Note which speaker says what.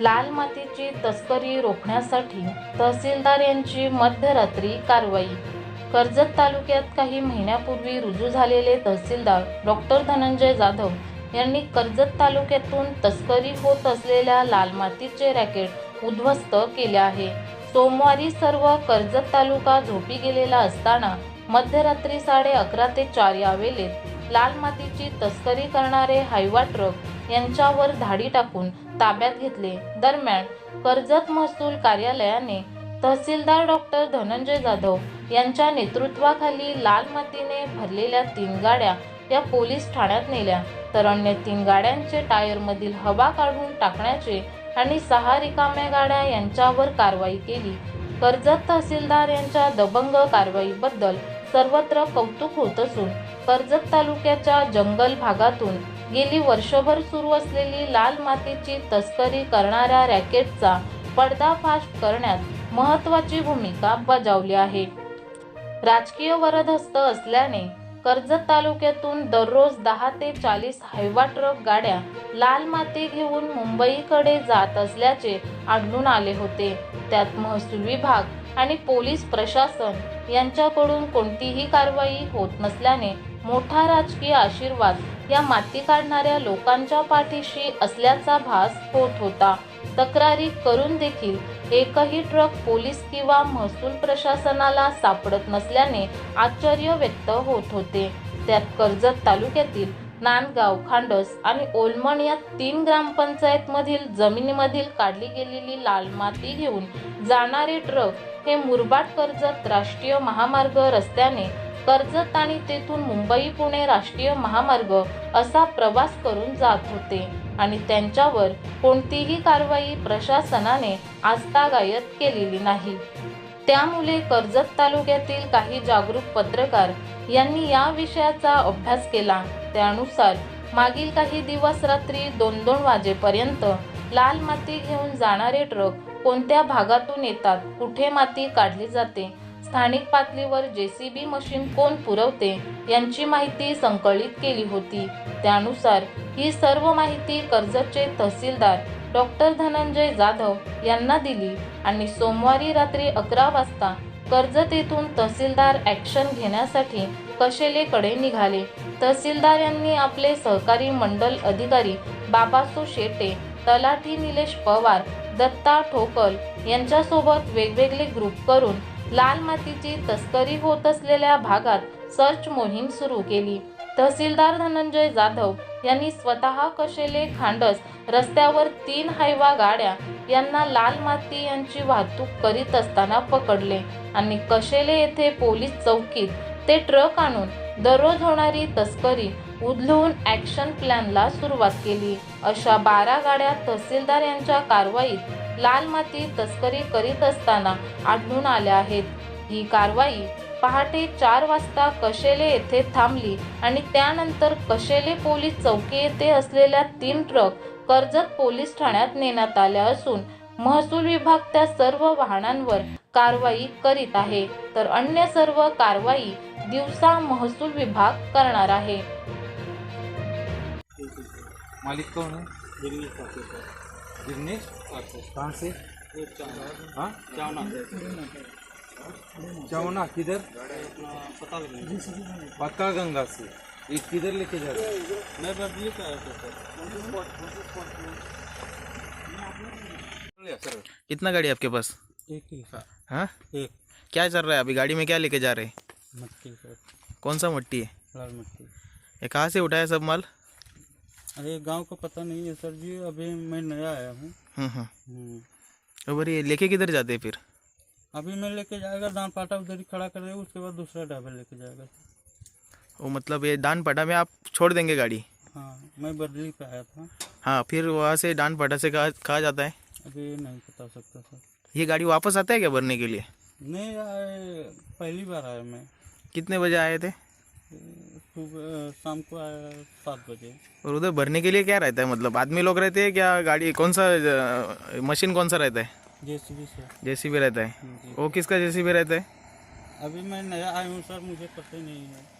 Speaker 1: लाल मातीची तस्करी रोखण्यासाठी तहसीलदार यांची मध्यरात्री कारवाई. कर्जत तालुक्यात काही महिन्यापूर्वी रुजू झालेले तहसीलदार डॉक्टर धनंजय जाधव यांनी कर्जत तालुक्यातून तस्करी होत असलेल्या लाल मातीचे रॅकेट उद्ध्वस्त केले आहे. सोमवारी सर्व कर्जत तालुका झोपी गेलेला असताना मध्यरात्री साडे अकरा ते चार या वेळेत लाल मातीची तस्करी करणारे हायवा ट्रक यांच्यावर धाडी टाकून ताब्यात घेतले. दरम्यान कर्जत महसूल कार्यालयाने तहसीलदार डॉक्टर धनंजय जाधव यांच्या नेतृत्वाखाली लाल मातीने भरलेल्या तीन गाड्या या पोलीस ठाण्यात नेल्या. तर अन्य तीन गाड्यांचे टायरमधील हवा काढून टाकण्याचे आणि सहा रिकाम्या गाड्या यांच्यावर कारवाई केली. कर्जत तहसीलदार यांच्या दबंग कारवाईबद्दल सर्वत्र कौतुक होत असून कर्जत तालुक्याच्या जंगल भागातून गेली वर्षभर सुरू असलेली लाल मातीची तस्करी करणाऱ्या रॅकेटचा पडदाफाश करण्यात महत्त्वाची भूमिका बजावली आहे. राजकीय वरदहस्त असल्याने कर्जत तालुक्यातून दररोज दहा ते चाळीस हायवा ट्रक गाड्या लाल माती घेऊन मुंबईकडे जात असल्याचे आढळून आले होते. त्यात महसूल विभाग आणि पोलीस प्रशासन यांच्याकडून कोणतीही कारवाई होत नसल्याने मोठा राजकीय आशीर्वाद या माती काढणाऱ्या लोकांच्या पाठीशी असल्याचा भास होत होता. तक्रारी करून देखील एकही ट्रक पोलीस किंवा महसूल प्रशासनाला सापडत नसल्याने आश्चर्य व्यक्त होत होते. त्यात कर्जत तालुक्यातील नांदगाव खांडस आणि ओलमण या तीन ग्रामपंचायतमधील जमिनीमधील काढली गेलेली लाल माती घेऊन जाणारे ट्रक हे मुरबाड कर्जत राष्ट्रीय महामार्ग रस्त्याने कर्जत आणि तेथून मुंबई पुणे राष्ट्रीय महामार्ग असा प्रवास करून जात होते. आणि त्यांच्यावर कोणतीही कारवाई प्रशासनाने आजतागायत केलेली नाही. त्यामुळे कर्जत तालुक्यातील काही जागरूक पत्रकार यांनी या विषयाचा अभ्यास केला. त्यानुसार मागील काही दिवस रात्री दोन दोन वाजेपर्यंत लाल माती घेऊन जाणारे ट्रक कोणत्या भागातून येतात कुठे माती काढली जाते स्थानिक पातळीवर जे सी बी मशीन कोण पुरवते यांची माहिती संकलित केली होती. त्यानुसार ही सर्व माहिती कर्जतचे तहसीलदार डॉक्टर धनंजय जाधव यांना दिली आणि सोमवारी रात्री अकरा वाजता कर्जत येथून तहसीलदार ॲक्शन घेण्यासाठी कशेलेकडे निघाले. तहसीलदार यांनी आपले सहकारी मंडल अधिकारी बाबासो शेटे तलाठी निलेश पवार दत्ता ठोकल यांच्यासोबत वेगवेगळे ग्रुप करून लाल मातीची तस्करी होत असलेल्या भागात सर्च मोहीम सुरू केली. तहसीलदार धनंजय जाधव यांनी स्वतः कशेले खांडस रस्त्यावर तीन हायवा गाड्या यांना लाल माती यांची वाहतूक करीत असताना पकडले आणि कशेले येथे पोलीस चौकीत ते ट्रक आणून दररोज होणारी तस्करी उधळून ॲक्शन प्लॅनला सुरुवात केली. अशा बारा गाड्या तहसीलदार यांच्या कारवाईत लाल माती तस्करी करीत असताना आढळून आल्या आहेत. ही कारवाई पहाटे चार वाजता कशेले येथे थांबली आणि त्यानंतर कशेले पोलीस चौकी येथे असलेल्या तीन ट्रक कर्जत पोलीस ठाण्यात नेण्यात आल्या असून महसूल विभाग त्या सर्व वाहनांवर कारवाई करीत आहे. तर अन्य सर्व कारवाई दिवसा महसूल विभाग करणार आहे.
Speaker 2: मालिक है दिनेश कहाँ से? हाँ? चावना। किधर? पक्का गंगा से। ये किधर लेके जा रहे मैं बदली का सर
Speaker 3: कितना गाड़ी है आपके पास?
Speaker 2: एक ही।
Speaker 3: हाँ?
Speaker 2: एक।
Speaker 3: क्या चल रहा है अभी? गाड़ी में क्या लेके जा रहे? हैं
Speaker 2: मट्टी
Speaker 3: कौन सा मट्टी है?
Speaker 2: लाल मट्टी।
Speaker 3: ये कहाँ से उठाया सब माल?
Speaker 2: अरे गाँव का पता नहीं है सर जी अभी मैं नया आया हूँ।
Speaker 3: हम्म हम्म।
Speaker 2: हम्म।
Speaker 3: तो ये लेके किधर जाते हैं फिर?
Speaker 2: अभी मैं लेके जाएगा दान पाटा उधर ही खड़ा कर देगा उसके बाद दूसरा ड्राइवर लेके जाएगा
Speaker 3: वो मतलब ये डान पटा में आप छोड़ देंगे गाड़ी?
Speaker 2: हाँ मैं बदली पे आया था।
Speaker 3: हाँ फिर वहाँ से डान पाटा से कहा कहा जाता है?
Speaker 2: अभी नहीं बता सकता सर।
Speaker 3: ये गाड़ी वापस आता है क्या भरने के लिए?
Speaker 2: नहीं पहली बार आया मैं।
Speaker 3: कितने बजे आए थे?
Speaker 2: सुबह शाम को आया सात बजे.
Speaker 3: और उधर भरने के लिए क्या रहता है? मतलब आदमी लोग रहते हैं क्या गाड़ी कौन सा अ, मशीन कौन सा रहता है?
Speaker 2: जेसीबी से।
Speaker 3: जेसीबी रहता है।
Speaker 2: जी।
Speaker 3: वो किसका जेसीबी रहता है?
Speaker 2: अभी मैं नया आया हूँ सर मुझे पता ही नहीं है।